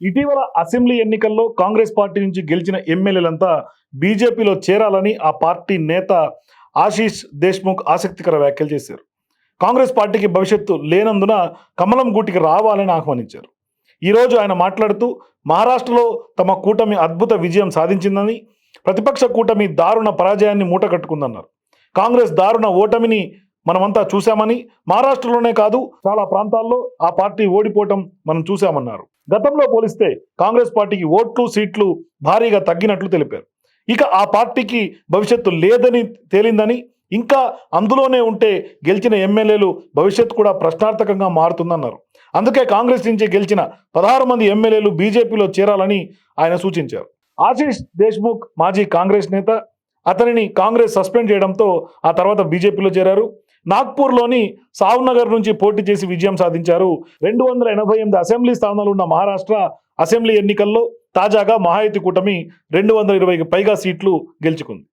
ఇటీవల అసెంబ్లీ ఎన్నికల్లో కాంగ్రెస్ పార్టీ నుంచి గెలిచిన ఎమ్మెల్యేలంతా బీజేపీలో చేరాలని ఆ పార్టీ నేత ఆశీష్ దేశ్ముఖ్ ఆసక్తికర వ్యాఖ్యలు చేశారు. కాంగ్రెస్ పార్టీకి భవిష్యత్తు లేనందున కమలం గూటికి రావాలని ఆహ్వానించారు. ఈరోజు ఆయన మాట్లాడుతూ మహారాష్ట్రలో తమ కూటమి అద్భుత విజయం సాధించిందని ప్రతిపక్ష కూటమి దారుణ పరాజయాన్ని మూటగట్టుకుందన్నారు. కాంగ్రెస్ దారుణ ఓటమిని మనమంతా చూశామని మహారాష్ట్రలోనే కాదు చాలా ప్రాంతాల్లో ఆ పార్టీ ఓడిపోవటం మనం చూశామన్నారు. గతంలో పోలిస్తే కాంగ్రెస్ పార్టీకి ఓట్లు సీట్లు భారీగా తగ్గినట్లు తెలిపారు. ఇక ఆ పార్టీకి భవిష్యత్తు లేదని తేలిందని ఇంకా అందులోనే ఉంటే గెలిచిన ఎమ్మెల్యేలు భవిష్యత్తు కూడా ప్రశ్నార్థకంగా మారుతుందన్నారు. అందుకే కాంగ్రెస్ నుంచి గెలిచిన పదహారు మంది ఎమ్మెల్యేలు బీజేపీలో చేరాలని ఆయన సూచించారు. ఆశీష్ దేశ్ముఖ్ మాజీ కాంగ్రెస్ నేత అతనిని కాంగ్రెస్ సస్పెండ్ చేయడంతో ఆ తర్వాత బీజేపీలో చేరారు. నాగ్పూర్లోని సావ్నగర్ నుంచి పోటీ చేసి విజయం సాధించారు. రెండు వందల ఎనభై ఎనిమిది అసెంబ్లీ స్థానాలు ఉన్న మహారాష్ట్ర అసెంబ్లీ ఎన్నికల్లో తాజాగా మహాయతి కూటమి రెండు వందల ఇరవైకి పైగా సీట్లు గెలుచుకుంది.